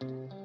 มา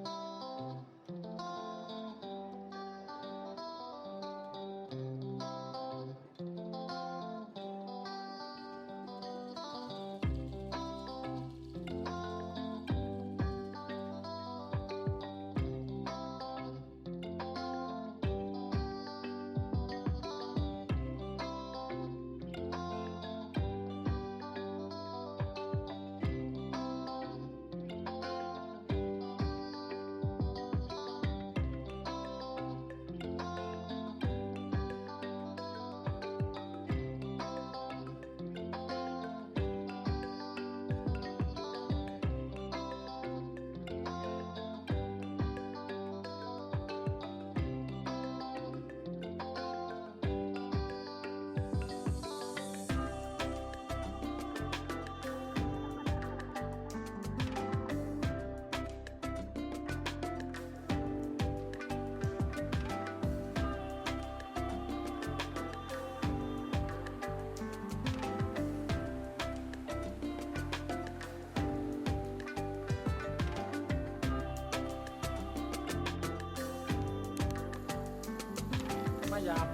ยาม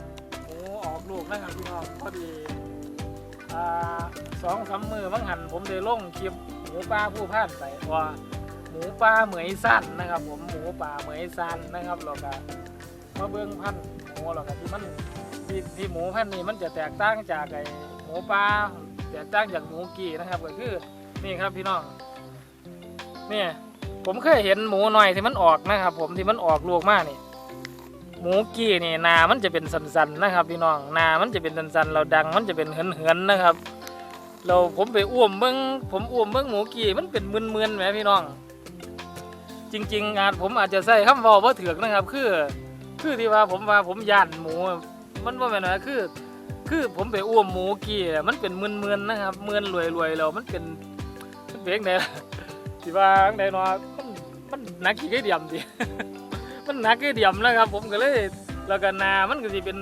หมูออกลูกนะครับพี่น้องพอดีอ่าสองสามมือบังหันผมได้ล่งคลิปหมูป่าผู้พ่านไปว่าหมูป่าเหมยสั้นนะครับ ผมหมูป่าเหมยสั้นนะครับแล้วก็มาเบิ้งพันหมูแล้วก็ที่มันที่ที่หมูพันนี้มันจะแตกต่างจากไอหมูป่าแตกต่างจากหมูกี่นะครับก็คือนี่ครับพี่น้องนี่ผมเคยเห็นหมูหน่อยที่มันออกนะครับ ผมที่มันออกลูกมากนี่ หมูกี้นี่นามันจะเป็นสันๆนะครับพี่น้องนามันจะเป็นสันๆเราดังมันจะเป็นเหินๆนะครับ เราผมไปอ้วมเบิ้งผมอ้วมเบิ้งหมูกี้มันเป็นมึนๆแหมพี่น้อง จริงๆอาจผมอาจจะใส่คำเวอว่าถือกนะครับ คือ คือที่ว่าผมว่าผมย่านหมู มันว่าเป็นอะไรคือ คือผมไปอ้วมหมูกี้มันเป็นมึนๆนะครับมึนรวยๆเรามันเป็นมันเป็นไงล่ะที่ว่าจั่งเนาะมันมันหนักขี้ไก่เดียมดิ มันหนักไอ้เดียมนะครับ ผมก็เลยแล้วก็นามันก็สิเป็น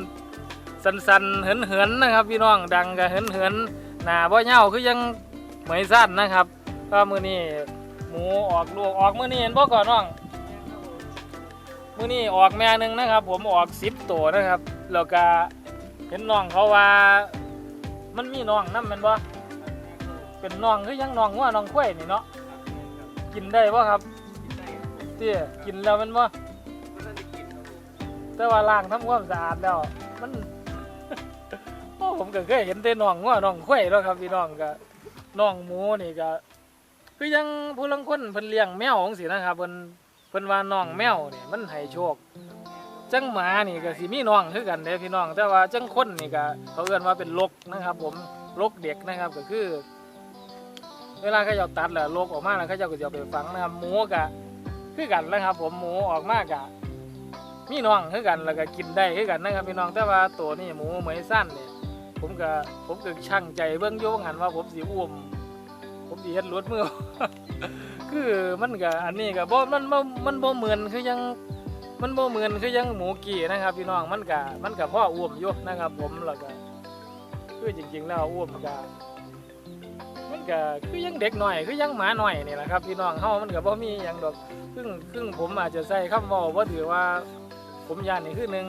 สันๆเหินๆนะครับ พี่น้องดังก็เหินๆหนาบ่เหย้าคือยังเหมยสั้นนะครับ ก็มือนี้หมูออกลูกออกมือนี้เห็นบ่ก่อนน้องมือนี้ออกแม่หนึงนะครับ ผมออก10ตัวนะครับแล้วก็เห็นน้องเขาว่า มันมีน้องนำแม่นบ่เป็นน้องคือยังน้องงัวน้องควายนี่เนาะกินได้บ่ครับเตี้ยกินแล้วแมันบ่ แต่ว่าล้างทำความสะอาดแล้ว มันโอ้ผมก็เคยเห็นแต่น้องงัวน้องควายแล้วครับพี่น้องก็น้องหมูนี่ก็ คือยังผู้ลังคนเพิ่นเลี้ยงแมวของสินะครับเพิ่นเพิ่นว่าน้องแมวนี่มันให้โชคจังหมานี่ก็สิมีน้องคือกันเด้พี่น้อง แต่ว่าจังคนนี่ก็เขาเอื้อนว่าเป็นลกนะครับ ผมลกเด็กนะครับก็คือ เวลาเขาจ้าตัดแล้วลกออกมาแล้วเขาจ้าก็จะไปฝังนะครับหมูก็คือกันนะครับ ผมหมูออกมากะ มีน้องคือกันแล้วก็กินได้คือกันนะครับพี่น้องแต่ว่าตัวนี้หมูเหมยสั้นเนี่ยผมก็ผมก็ช่างใจเบิ่งโยงหันว่าผมสิอ้วมผมสิเฮ็ดรถมือ คือมันก็อันนี้ก็บ่มันบ่มันบ่เหมือนคือยังมันบ่เหมือนคือยังหมูกี่นะครับ พี่น้องมันก็มันก็พ่ออ้วมอยู่นะครับ ผมแล้วก็คือจริง ๆ แล้วอ้วมก็มันก็คือยังเด็กหน่อยคือยังหมาหน่อยนี่แหละครับ พี่น้องเฮามันก็บ่มีหยังดอกครึ่งครึ่งผมอาจจะใส่คำเว้าบ่ถือว่า ผมยานนี่คือหนึ่ง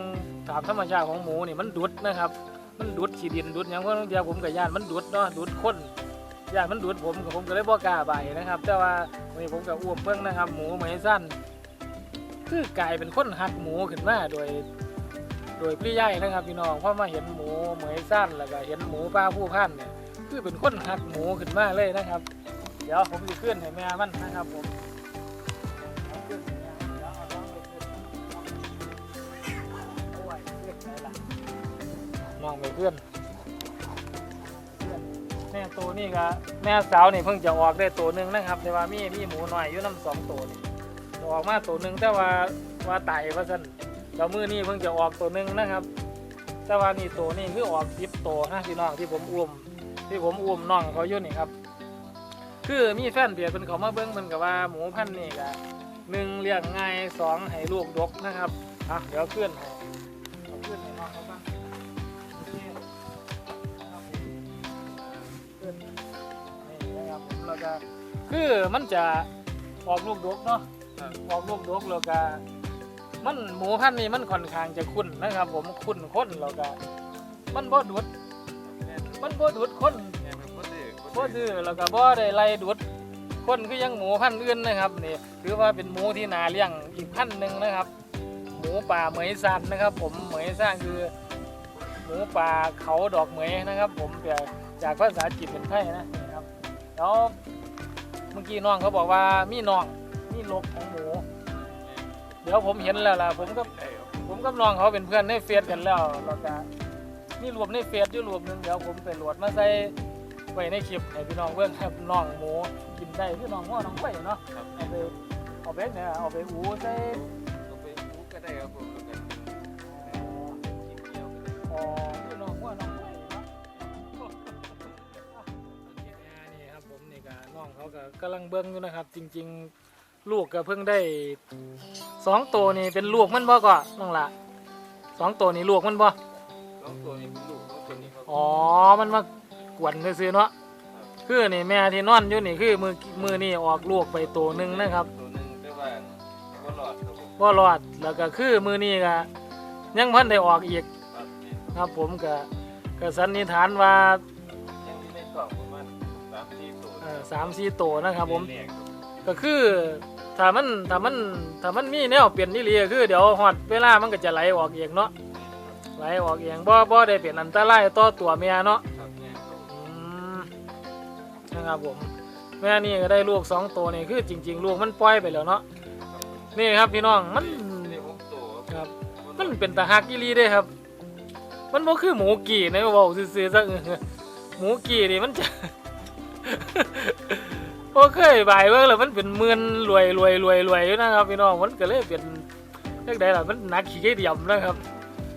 ตามธรรมชาติของหมูนี่มันดุดนะครับ มันดุดขี้ดินดุดอย่างเพราะบางทีผมกับยานมันดุดเนาะดุดคนยานมันดุดผมกับผมก็เลยบ่กล้าไปนะครับ แต่ว่าวันนี้ผมกับอ้วมเพิ่งนะครับ หมูเหมยสั้น คือกลายเป็นคนหักหมูขึ้นมาโดย โดยปริยายนะครับพี่น้องเพราะมาเห็นหมูเหมยสั้นแล้วก็เห็นหมูป้าผู้พันเนี่ยคือเป็นคนหักหมูขึ้นมาเลยนะครับ เดี๋ยวผมจะขึ้นให้แม่มันนะครับผม เพื่อนเพื่อน แม่ตัวนี่ก็แม่สาวนี่เพิ่งจะออกได้ตัวหนึ่งนะครับ แต่ว่ามีมีหมูหน่อยอยู่น้ำสองตัวนี่ออกมาตัวหนึ่งแต่ว่าว่าไตว่าสั่นแล้วมือนี่เพิ่งจะออกตัวหนึ่งนะครับ แต่ว่านี่ตัวนี่คือออกสิบตัวนะพี่น้องที่ผมอุ้มที่ผมอุ้มน้องเขาอยู่นี่ครับ คือมีแฟนเดียเป็นเขามาเบิ้งมันกับว่าหมูพันนี่ก็หนึ่งเลี้ยงง่ายสองให้ลูกดกนะครับอะเดี๋ยวเคลื่อนให้ ครับผมเราจะคือมันจะออกลูกดกเนาะครับออกลูกดกแล้วก็มันหมูพันธุ์นี้มันค่อนข้างจะคุ้นนะครับ ผมคุ้นคนแล้วก็มันบ่ดุดแม่นมันบ่ดุดคนแม่นเป็นบ่ดื้อบ่ดื้อแล้วก็บ่ได้ไล่ดุดคนคือยังหมูพันธุ์อื่นนะครับนี่ถือว่าเป็นหมูที่น่าเลี้ยงอีกพันธุ์หนึ่งนะครับ หมูป่าเหมยซันนะครับ ผมเหมยซันคือหมูป่าเขาดอกเหมยนะครับ ผมแปลจากภาษาจีนเป็นไทยนะนี่ครับแล้ว เมื่อกี้น้องเขาบอกว่ามีน่องมีลกของหมู เดี๋ยวผมเห็นแล้วล่ะผมก็ได้ครับผมกับน้องเขาเป็นเพื่อนในเฟซกันแล้วเราจะมีรวมในเฟซอยู่รวมหนึงเดี๋ยวผมไปโหลดมาใส่ไว้ในคลิปให้พี่น้องเบิ่งครับน้องหมูกินได้พี่น้องว่าน้องไข่เนาะครับ เอาไปเอาไปเนี่ยเอาไปอูใส่เอาไปปลูกก็ได้ครับผมแล้วก็กินเกี่ยวก็ได้ อ๋อ เขาก็กำลังเบิ่งอยู่นะครับ จริง ๆ ลูกก็เพิ่งได้สองตัวนี่เป็นลูกมันบ่ก็น้องละสองตัวนี่ลูกมันบ่น้องตัวนี้เป็นลูกน้องตัวนี้ครับอ๋อมันมากวนซื้อๆเนาะคือนี่แม่ที่นอนอยู่นี่คือมือมือนี่ออกลูกไปตัวหนึ่งนะครับตัวหนึงแต่ว่าบ่รอดครับผมว่ารอดแล้วก็คือมือนี่ก็ยังเพันได้ออกอีกครับนี่ครับผมก็ก็สันนิษฐานว่า 3-4ตัวเอ่อสามสี่ตัวนะครับผมแรกๆครับก็คือถ้ามันถ้ามันถ้ามันมีแนวเปลี่ยนนี่เลยคือเดี๋ยวหอดเวลามันก็จะไหลออกเองเนาะไหลออกเองบ่บ่ได้เป็นอันตรายต่อตัวเมียเนาะครับแม่ครับผมอืมนะครับผมแม่นี่ก็ได้ลูกสองตัวนี่คือจริง ๆ ลูกมันปล่อยไปแล้วเนาะนี่ครับพี่น้องมันได้หกตัวคครับรับมันเป็นตาฮักอีหลีเด้ครับ มันบ่คือหมูกี่นะเว้าซื่อๆซะเออหมูกี่นี่มันจะ บ่เคยบายเบิ่งแล้วมันเป็นหมื่นรวยรวยรวยรวยอยู่นะครับพี่น้องมันก็เลยเป็นจังไดล่ะมันหนักขี้เดียมนะครับ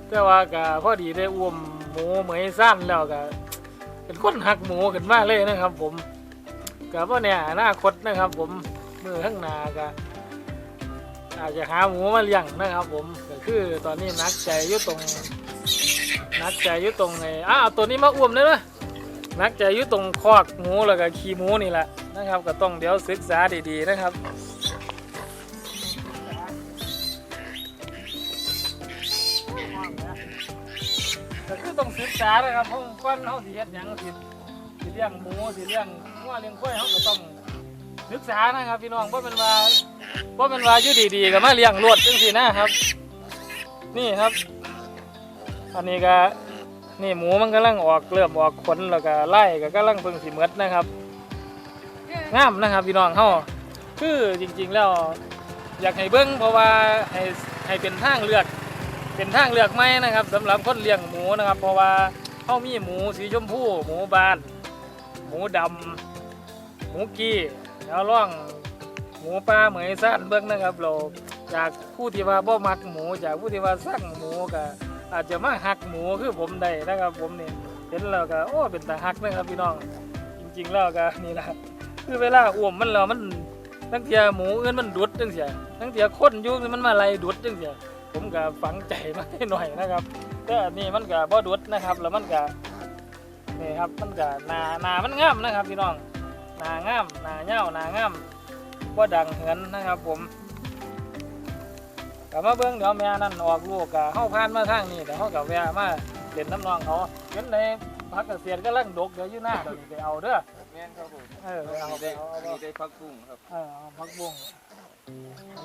แต่ว่าก็พอดีได้อ้วมหมูเหมยสั้นแล้วก็เป็นคนหักหมูขึ้นมาเลยนะครับ ผมก็บ่เนี่ยอนาคตนะครับ ผมมือข้างหน้าก็อาจจะหาหมูมาเลี้ยงนะครับ ผมก็คือตอนนี้นักใจอยู่ตรงนักใจอยู่ตรงไอ้อ้าวตัวนี้มาอ้วมได้ไหม นักใจอยู่ตรงคอกหมูแล้วก็ขี้หมูนี่แหละนะครับ ก็ต้องเดี๋ยวศึกษาดีๆนะครับก็คือต้องศึกษาเลยครับเพราะก่อนเขาสิเฮ็ดหยังสิสิเลี้ยงหมูสิเลี้ยงงัวเลี้ยงควายเขาก็ต้องศึกษานะครับ พี่น้องเพราะเป็นว่าเพราะเป็นว่าอยู่ดีๆก็มาเลี้ยงรวดจังซี่นะครับ นี่ครับ อันนี้ก็ นี่หมูมันกำลังออกเริ่มออกขนแล้วก็ไล่ก็กำลังเพิ่งสิหมดนะครับงามนะครับพี่น้องเขาคือจริงๆแล้วอยากให้เบิ้งเพราะว่าให้ให้เป็นทางเลือกเป็นทางเลือกใหมนะครับสำหรับคนเลี้ยงหมูนะครับ เพราะว่าเขามีหมูสีชมพูหมูบาน หมูดำหมูกี้แล้วล่องหมูปลาเหมยสั้นเบิ้งนะครับ เราจากผู้ที่ว่าบ่มักหมูจากผู้ที่ว่าสั่งหมูก็ อาจจะมาหักหมูคือผมได้นะครับ ผมนี่เห็นแล้วก็โอ้เป็นตาหักนะครับพี่น้อง จริง ๆ แล้วก็นี่นะคือเวลาอ้วมมันแล้วมันตั้งเทียหมูเอื่นมันดุดจังเสียตั้งเทียคนยู่มันมาไล่ดุดจังเสียผมก็ฝังใจมาให้หน่อยนะครับแต่อันนี้มันก็บ่ดุดนะครับ แล้วมันก็นี่ครับมันก็หนาหนามันงามนะครับพี่น้องหนางามหนาเงาหนางามบ่ดังเหินนะครับ ผม กลับมาเบิ่งเดี๋ยวแม่นั่นออกลูกก็เฮาผ่านมาทางนี้เดี๋ยวเฮาก็แวะมาเล่นน้ำนองเขาเห็นในพักเกษตรกำลังดกเดี๋ยวอยู่หน้าเดี๋ยวนี้ไปเอาเด้อแม่นครับผมเออไปเอาไปได้เอาเอามีเอาได้พักบุ้งครับเออเอาพักบุ้ง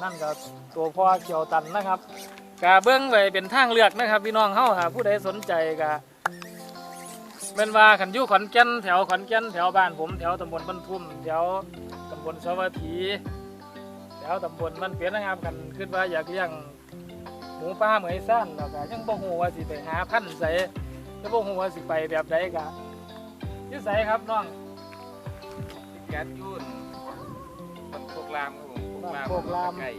นั่นก็ตัวพ่อเขียวตันนะครับกาเบื้องไว้เป็นทางเลือกนะครับ พี่น้องเฮาหาผู้ใดสนใจกะเป็นว่าขันอยุขอนแก่นแถวขอนแก่นแถวบ้านผมแถวตำบลบ้านทุ่มแถวตำบลสวัสดี แถวตำบลมันเปลี่ยนนะครับกันคิดว่าอยากเลี้ยงหมูป่าเหมยสั้นแล้วก็ยังบ่ฮู้ว่าสิไปหาพันธุ์ใส่ยังบ่ฮู้ว่าสิไปแบบใดกะอยุ่ใสครับน้องที่แก๊สยุ่นมันโคกรามครับผมบ้านโคกรามไก่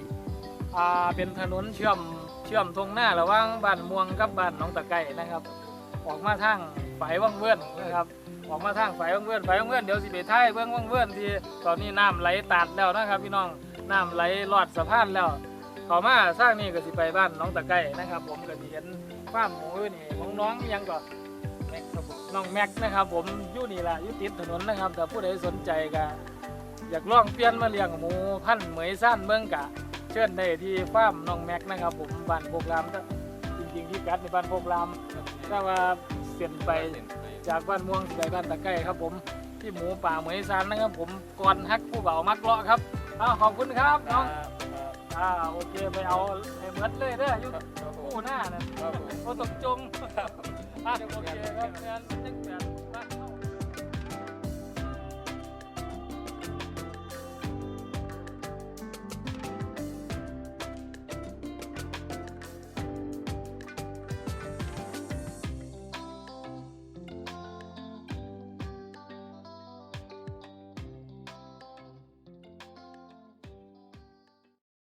อ่าเป็นถนนเชื่อมเชื่อมตรงหน้าระหว่างบ้านม่วงกับบ้านหนองตะไก่นะครับ ออกมาทางฝ่ายว่างเว้นนะครับออกมาทางฝ่ายว่างเว้นฝ่ายว่างเว้นเดี๋ยวสิไปท้ายเบื้องว่างเว้นที่ตอนนี้น้ำไหลตัดแล้วนะครับพี่น้อง น้ำไหลลอดสะพานแล้วต่อมาสร้างนี่ก็สิไปบ้านน้องตะไก่นะครับ ผมก็สิเห็นฟาร์มหมูนี่ของน้องอิหยังก็แม็กครับผมน้องแม็กนะครับ ผมอยู่นี่ละอยู่ติดถนนนะครับแต่ผู้ใดสนใจก็อยากลองเปลี่ยนมาเลี้ยงหมูพันธุ์เหมยสั้นเมืองกะ เชิญได้ที่ฟาร์มน้องแม็กนะครับ ผมบ้านโพกรามจริงๆที่กัดในบ้านโพกรามถ้าว่าเปลี่ยนไปจากบ้านม่วงไปบ้านตะไคร้ครับ ผมที่หมูป่าเหมยซานนะครับ ผมก่อนฮักผู้เบามักเลาะครับ อ้าวขอบคุณครับน้องอ่าโอเคไปเอาไอ้เมดเลยเด้ออยู่ครับผมคู่หน้านั่นครับผมโอ้ตกจงอะโอเคครับงั้น